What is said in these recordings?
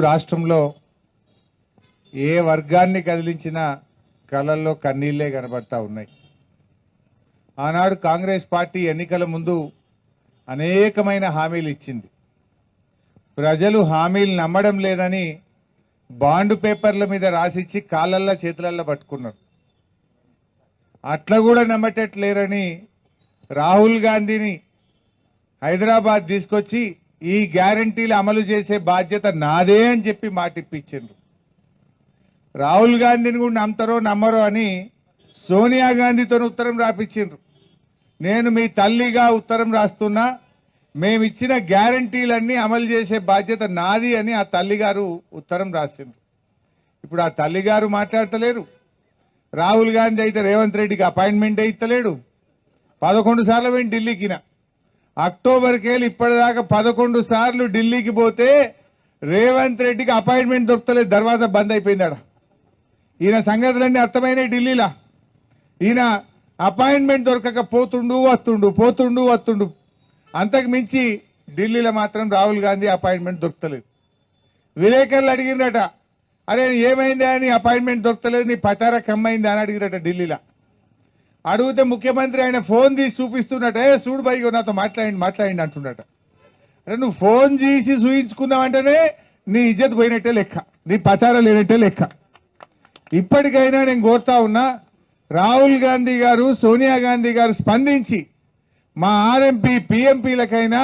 రాష్ట్రంలో ఏ వర్గాన్ని కదిలించినా కళల్లో కన్నీళ్ళే కనబడతా ఉన్నాయి. ఆనాడు కాంగ్రెస్ పార్టీ ఎన్నికల ముందు అనేకమైన హామీలు ఇచ్చింది. ప్రజలు హామీలు నమ్మడం లేదని బాండ్ పేపర్ల మీద రాసిచ్చి కాళ్ళల్లో చేతులల్లో పట్టుకున్నారు. అట్లా కూడా నమ్మటట్లేరని రాహుల్ గాంధీని హైదరాబాద్ తీసుకొచ్చి ఈ గ్యారంటీలు అమలు చేసే బాధ్యత నాదే అని చెప్పి మాట ఇప్పించిండ్రు. రాహుల్ గాంధీని కూడా నమ్ముతారో నమ్మరో అని సోనియా గాంధీతో ఉత్తరం రాపించిండ్రు. నేను మీ తల్లిగా ఉత్తరం రాస్తున్నా మేమిచ్చిన గ్యారంటీలన్నీ అమలు చేసే బాధ్యత నాది అని ఆ తల్లిగారు ఉత్తరం రాసిండ్రు. ఇప్పుడు ఆ తల్లిగారు మాట్లాడతలేరు. రాహుల్ గాంధీ అయితే రేవంత్ రెడ్డికి అపాయింట్మెంట్ ఇస్తలేడు. పదకొండు సార్లు పోయి ఢిల్లీకిన. అక్టోబర్కెళ్ళి ఇప్పటిదాకా పదకొండు సార్లు ఢిల్లీకి పోతే రేవంత్ రెడ్డికి అపాయింట్మెంట్ దొరకలేదు దర్వాజా బంద్ అయిపోయింది ఆడ. ఈయన సంగతులన్నీ అర్థమైనాయి ఢిల్లీలా. ఈయన అపాయింట్మెంట్ దొరకక పోతుండు వస్తుండు పోతుండు వస్తుండు. అంతకు మించి ఢిల్లీలో మాత్రం రాహుల్ గాంధీ అపాయింట్మెంట్ దొరకలేదు విలేకరులు అడిగిండట అరే ఏమైందా అని అపాయింట్మెంట్ దొరకలేదు నీ పచారా కమ్మైందా అని అడిగిరట ఢిల్లీలో. అడిగితే ముఖ్యమంత్రి ఆయన ఫోన్ తీసి చూపిస్తున్నట్టే చూడు బైగో నాతో మాట్లాడి మాట్లాడి అంటున్నట. అంటే నువ్వు ఫోన్ చేసి చూయించుకున్నావంటేనే నీ ఇజ్జత్ పోయినట్టే లెక్క నీ పచారా లేనట్టే లెక్క. ఇప్పటికైనా నేను కోరుతా ఉన్నా రాహుల్ గాంధీ గారు సోనియా గాంధీ గారు స్పందించి మా ఆర్ఎంపీ పిఎంపీలకైనా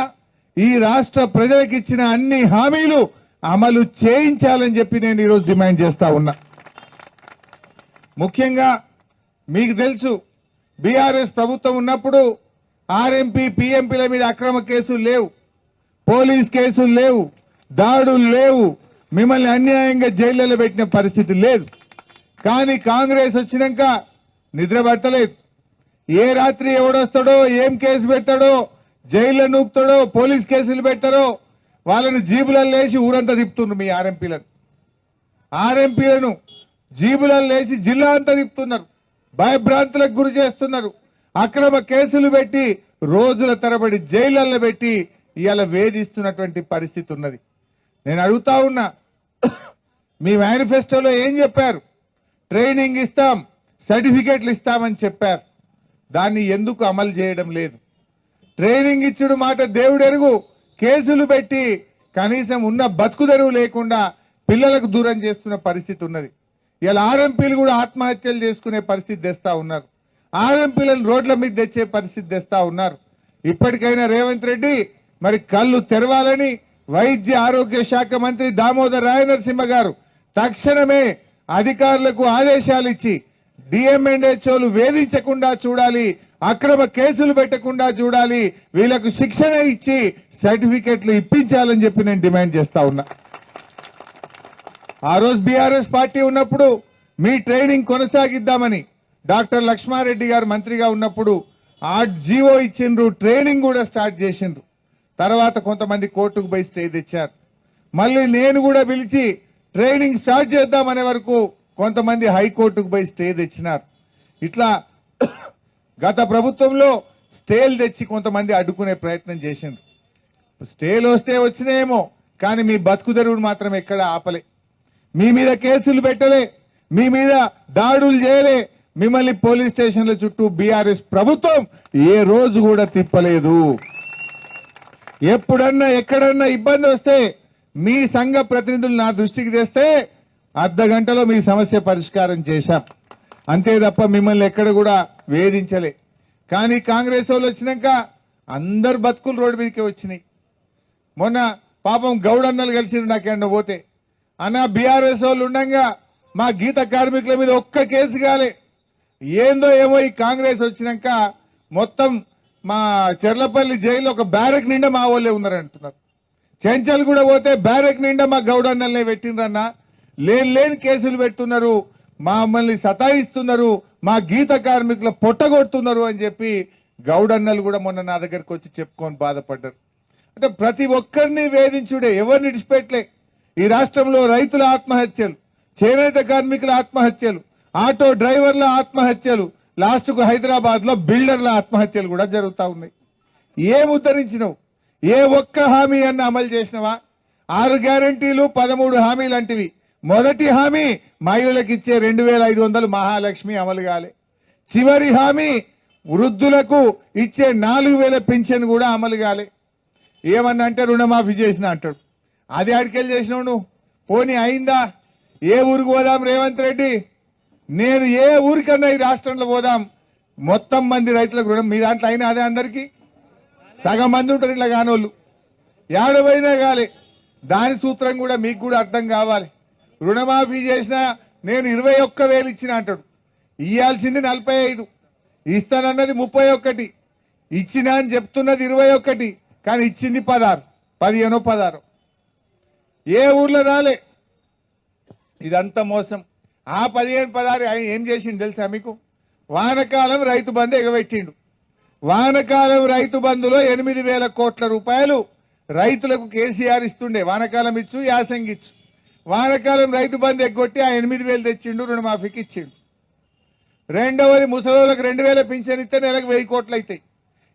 ఈ రాష్ట్ర ప్రజలకు ఇచ్చిన అన్ని హామీలు అమలు చేయించాలని చెప్పి నేను ఈరోజు డిమాండ్ చేస్తా ఉన్నా. ముఖ్యంగా మీకు తెలుసు బీఆర్ఎస్ ప్రభుత్వం ఉన్నప్పుడు ఆర్ఎంపీ పిఎంపీల మీద అక్రమ కేసులు లేవు. పోలీస్ కేసులు లేవు. దాడులు లేవు. మిమ్మల్ని అన్యాయంగా జైళ్ళలో పెట్టిన పరిస్థితి లేదు. కానీ కాంగ్రెస్ వచ్చినాక నిద్ర పట్టలేదు. ఏ రాత్రి ఎవడొస్తాడో ఏం కేసు పెట్టాడో జైల్లో నూకుతాడో పోలీస్ కేసులు పెట్టారో వాళ్ళని జీబులలో లేచి ఊరంతా తిప్పుతుండ్రు మీ ఆర్ఎంపీలను. ఆర్ఎంపీలను జీబులలో లేచి జిల్లా అంతా తిప్పుతున్నారు. భయభ్రాంతులకు గురి చేస్తున్నారు. అక్రమ కేసులు పెట్టి రోజుల తరబడి జైళ్ళలో పెట్టి ఇవాళ వేధిస్తున్నటువంటి పరిస్థితి ఉన్నది. నేను అడుగుతా ఉన్నా మీ మేనిఫెస్టోలో ఏం చెప్పారు? ట్రైనింగ్ ఇస్తాం సర్టిఫికేట్లు ఇస్తామని చెప్పారు. దాన్ని ఎందుకు అమలు చేయడం లేదు? ట్రైనింగ్ ఇచ్చుడు మాట దేవుడెరుగు కేసులు పెట్టి కనీసం ఉన్న బతుకుదెరువు లేకుండా పిల్లలకు దూరం చేస్తున్న పరిస్థితి ఉన్నది. ఇలా ఆర్ఎంపీలు కూడా ఆత్మహత్యలు చేసుకునే పరిస్థితి తెస్తా ఉన్నారు. ఆర్ఎంపీలను రోడ్ల మీద తెచ్చే పరిస్థితి తెస్తా ఉన్నారు. ఇప్పటికైనా రేవంత్ రెడ్డి మరి కళ్ళు తెరవాలని వైద్య ఆరోగ్య శాఖ మంత్రి దామోదర్ రాయనరసింహ గారు తక్షణమే అధికారులకు ఆదేశాలు ఇచ్చి డిఎంఎన్హెచ్ఓలు వేధించకుండా చూడాలి అక్రమ కేసులు పెట్టకుండా చూడాలి వీళ్ళకు శిక్షణ ఇచ్చి సర్టిఫికెట్లు ఇప్పించాలని చెప్పి నేను డిమాండ్ చేస్తా ఉన్నా. ఆ రోజు బీఆర్ఎస్ పార్టీ ఉన్నప్పుడు మీ ట్రైనింగ్ కొనసాగిద్దామని డాక్టర్ లక్ష్మారెడ్డి గారు మంత్రిగా ఉన్నప్పుడు ఆ జీవో ఇచ్చిండ్రు ట్రైనింగ్ కూడా స్టార్ట్ చేసిండ్రు. తర్వాత కొంతమంది కోర్టుకు పోయి స్టే తెచ్చారు. మళ్ళీ నేను కూడా పిలిచి ట్రైనింగ్ స్టార్ట్ చేద్దామనే వరకు కొంతమంది హైకోర్టుకు పోయి స్టే తెచ్చినారు. ఇట్లా గత ప్రభుత్వంలో స్టేలు తెచ్చి కొంతమంది అడ్డుకునే ప్రయత్నం చేసిండ్రు. స్టేలు వస్తే వచ్చినాయేమో కానీ మీ బతుకుదరువుడు మాత్రం ఎక్కడ ఆపలే. మీ మీద కేసులు పెట్టలే మీ మీద దాడులు చేయలే. మిమ్మల్ని పోలీస్ స్టేషన్ల చుట్టూ బీఆర్ఎస్ ప్రభుత్వం ఏ రోజు కూడా తిప్పలేదు. ఎప్పుడన్నా ఎక్కడన్నా ఇబ్బంది వస్తే మీ సంఘ ప్రతినిధులు నా దృష్టికి తెస్తే అర్ధ గంటలో మీ సమస్య పరిష్కారం చేశాం. అంతే తప్ప మిమ్మల్ని ఎక్కడ కూడా వేధించలే. కానీ కాంగ్రెస్ వాళ్ళు వచ్చినాక అందరు బతుకులు రోడ్డు మీదకే వచ్చినాయి. మొన్న పాపం గౌడన్నలు కలిసి నాకేమన్నా పోతే. అన్న బీఆర్ఎస్ వాళ్ళు ఉండగా మా గీత కార్మికుల మీద ఒక్క కేసు కాలే. ఏందో ఏమో ఈ కాంగ్రెస్ వచ్చినాక మొత్తం మా చెర్లపల్లి జైలు ఒక బ్యారెక్ నిండా మా వాళ్ళే ఉన్నారంటున్నారు చెంచల్ కూడా పోతే బ్యారెక్ నిండా మా గౌడన్నల్నే పెట్టిండ్రన్న. లేని లేని కేసులు పెట్టున్నారు. మమ్మల్ని సతాయిస్తున్నారు. మా గీత కార్మికుల పొట్టగొడుతున్నారు అని చెప్పి గౌడన్నలు కూడా మొన్న నా దగ్గరకు వచ్చి చెప్పుకొని బాధపడ్డారు. అంటే ప్రతి ఒక్కరిని వేధించుడే ఎవరిని విడిచిపెట్టలే. ఈ రాష్ట్రంలో రైతుల ఆత్మహత్యలు చేనేత కార్మికుల ఆత్మహత్యలు ఆటో డ్రైవర్ల ఆత్మహత్యలు లాస్ట్కు హైదరాబాద్లో బిల్డర్ల ఆత్మహత్యలు కూడా జరుగుతూ ఉన్నాయి. ఏం ఉద్ధరించినవు ఏ ఒక్క హామీ అన్న అమలు చేసినవా? ఆరు గ్యారంటీలు పదమూడు హామీ లాంటివి. మొదటి హామీ మహిళలకు ఇచ్చే రెండు వేల ఐదు వందలు మహాలక్ష్మి అమలు కాలే. చివరి హామీ వృద్ధులకు ఇచ్చే నాలుగు వేల పెన్షన్ కూడా అమలు కాలే. ఏమన్నా అంటే రుణమాఫీ చేసిన అంటాడు. అది అడికెళ్ళి చేసినావు నువ్వు. పోనీ అయిందా? ఏ ఊరికి పోదాం రేవంత్ రెడ్డి? నేను ఏ ఊరికన్నా ఈ రాష్ట్రంలో పోదాం. మొత్తం మంది రైతులకు రుణం. మీ దాంట్లో అయినా అదే అందరికీ? సగం మంది ఉంటారు ఇట్లా కానోళ్ళు. ఏడవైనా కాలే. దాని సూత్రం కూడా మీకు కూడా అర్థం కావాలి. రుణమాఫీ చేసినా నేను ఇరవై ఒక్క వేలు ఇచ్చిన అంటాడు. ఇయ్యాల్సింది నలభై ఐదు. ఇస్తానన్నది ముప్పై ఒక్కటి. ఇచ్చిన అని చెప్తున్నది ఇరవై ఒక్కటి. కానీ ఇచ్చింది పదహారు. పదిహేనో పదహారు. ఏ ఊర్లో రాలే. ఇదంతా మోసం. ఆ పదిహేను పదహారు ఆయన ఏం చేసిండు తెలుసా మీకు? వానకాలం రైతు బంధు ఎగబెట్టిండు. వానకాలం రైతు బంధులో ఎనిమిది వేల కోట్ల రూపాయలు రైతులకు కేసీఆర్ ఇస్తుండే. వానకాలం ఇచ్చు యాసంగి ఇచ్చు. వానకాలం రైతు బంధు ఎగ్గొట్టి ఆ ఎనిమిది వేలు తెచ్చిండు రుణమాఫీకి ఇచ్చిండు. రెండవది ముసలోళ్ళకి రెండు వేల పింఛన్ ఇస్తే నెలకు వెయ్యి కోట్లు అవుతాయి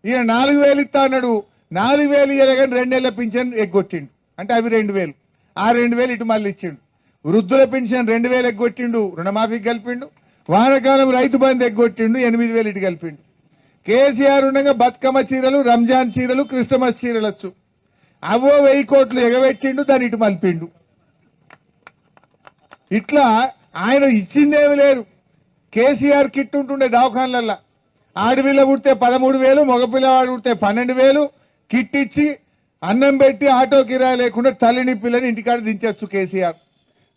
ఈయన నాలుగు వేలు ఇస్తా అన్నాడు. నాలుగు వేలు ఇవ్వలేగాని రెండేళ్ళ పింఛన్ ఎగ్గొట్టిండు. అంటే అవి రెండు వేలు. ఆ రెండు వేలు ఇటు మళ్ళీ ఇచ్చిండు. వృద్ధుల పెన్షన్ రెండు వేలు ఎగ్గొట్టిండు రుణమాఫీకి కలిపిండు. వానకాలం రైతు బంధు ఎగ్గొట్టిండు ఎనిమిది వేలు ఇటు కలిపిండు. కేసీఆర్ ఉండగా బతుకమ్మ చీరలు రంజాన్ చీరలు క్రిస్టమస్ చీరలొచ్చు. అవో వెయ్యి కోట్లు ఎగబెట్టిండు దాని ఇటు మలిపిండు. ఇట్లా ఆయన ఇచ్చిందేమి లేదు. కేసీఆర్ కిట్ ఉంటుండే దవాఖాన్లల్లో. ఆడపిల్ల పుడితే పదమూడు వేలు మగపిల్లవాడు పుడితే పన్నెండు వేలు కిట్ ఇచ్చి అన్నం పెట్టి ఆటో కిరాయి లేకుండా తల్లిని పిల్లని ఇంటికాడ దించొచ్చు కేసీఆర్.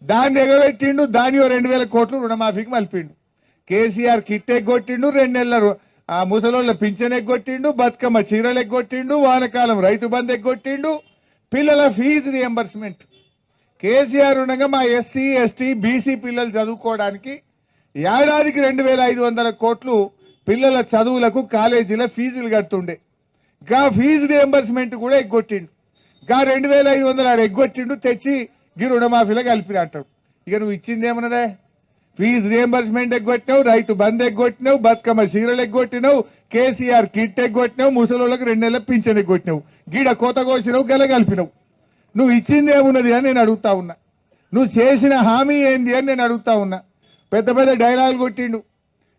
దాన్ని ఎగబెట్టిండు దాని రెండు వేల కోట్లు రుణమాఫీకి మలిపిండు. కేసీఆర్ కిట్ ఎగ్గొట్టిండు రెండు నెలల ఆ ముసలోళ్ళ పింఛన్ ఎగ్గొట్టిండు బతుకమ్మ చీరలు ఎగ్గొట్టిండు వానకాలం రైతు బంధు ఎగ్గొట్టిండు పిల్లల ఫీజు రియంబర్స్మెంట్ కేసీఆర్ ఉండగా మా ఎస్సీ ఎస్టీ బీసీ పిల్లలు చదువుకోవడానికి ఏడాదికి రెండు వేల ఐదు వందల కోట్లు పిల్లల చదువులకు కాలేజీల ఫీజులు కడుతుండే. గా ఫీజు రియంబర్స్మెంట్ కూడా ఎగ్గొట్టిండు. గా రెండు వేల ఐదు వందలు ఆడ ఎగ్గొట్టిండు తెచ్చి గీ రుణమాఫీలో కలిపి అంటాడు. ఇక నువ్వు ఇచ్చింది ఏమన్నదే? ఫీజు రియంబర్స్మెంట్ ఎగ్గొట్టినావు రైతు బంద్ ఎగ్గొట్టినావు బతుకమ్మ చీరలు ఎగ్గొట్టినావు కేసీఆర్ కిట్ ఎగ్గొట్టినావు ముసలోళ్ళకి రెండు నెలల పింఛన్ ఎగ్గొట్టినావు. గీడ కోత కోసినావు గెల కలిపినావు. నువ్వు ఇచ్చింది ఏమున్నది అని నేను అడుగుతా ఉన్నా. నువ్వు చేసిన హామీ ఏంది అని నేను అడుగుతా ఉన్నా. పెద్ద పెద్ద డైలాగులు కొట్టిండు.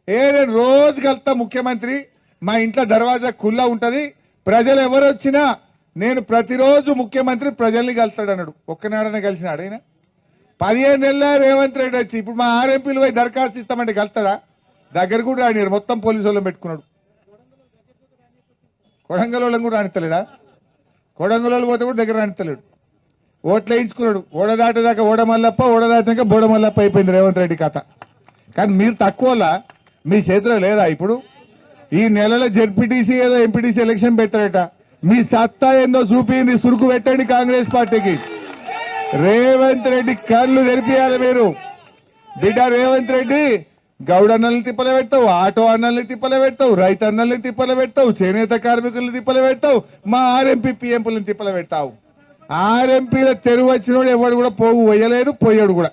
ఏ నేను రోజు కలుతా ముఖ్యమంత్రి మా ఇంట్లో దర్వాజా కుల్లా ఉంటుంది ప్రజలు ఎవరు వచ్చినా నేను ప్రతిరోజు ముఖ్యమంత్రి ప్రజల్ని కలుస్తాడు అన్నాడు ఒక్కనాడనే కలిసినాడు ఆయన. పదిహేను నెలల రేవంత్ రెడ్డి వచ్చి ఇప్పుడు మా ఆర్ఎంపీలు పోయి దరఖాస్తు ఇస్తామంటే కలుస్తాడా? దగ్గర కూడా రాని మొత్తం పోలీసు వాళ్ళని పెట్టుకున్నాడు. కొడంగల్ వాళ్ళని కూడా రానిస్తలేడా కొడంగల్ వాళ్ళు పోతే కూడా దగ్గర రానిస్తలేడు ఓట్లు వేయించుకున్నాడు. ఓడదాటదాకా ఓడమల్లప్ప ఓడదాటాక బోడమల్లప్ప అయిపోయింది రేవంత్ రెడ్డి కథ కానీ మీరు తక్కువలా మీ చేతిలో లేదా ఇప్పుడు? ఈ నెలలో జెడ్పీటీసీ ఏదో ఎంపీటీసీ ఎలక్షన్ పెట్టారట. మీ సత్తా ఏందో చూపింది సురుకు పెట్టండి కాంగ్రెస్ పార్టీకి. రేవంత్ రెడ్డి కళ్ళు తెరిపియాలి మీరు. బిడ్డ రేవంత్ రెడ్డి గౌడ అన్నల్ని తిప్పలు పెడతావు ఆటో అన్నల్ని తిప్పల పెడతావు రైతు అన్నల్ని తిప్పలు పెడతావు చేనేత కార్మికుల్ని తిప్పల పెడతావు మా ఆర్ఎంపీ పిఎంపుల్ని తిప్పలు పెడతావు. ఆర్ఎంపీల తెరువు వచ్చినోడు ఎవడు కూడా పోగు పోయలేదు పోయాడు కూడా.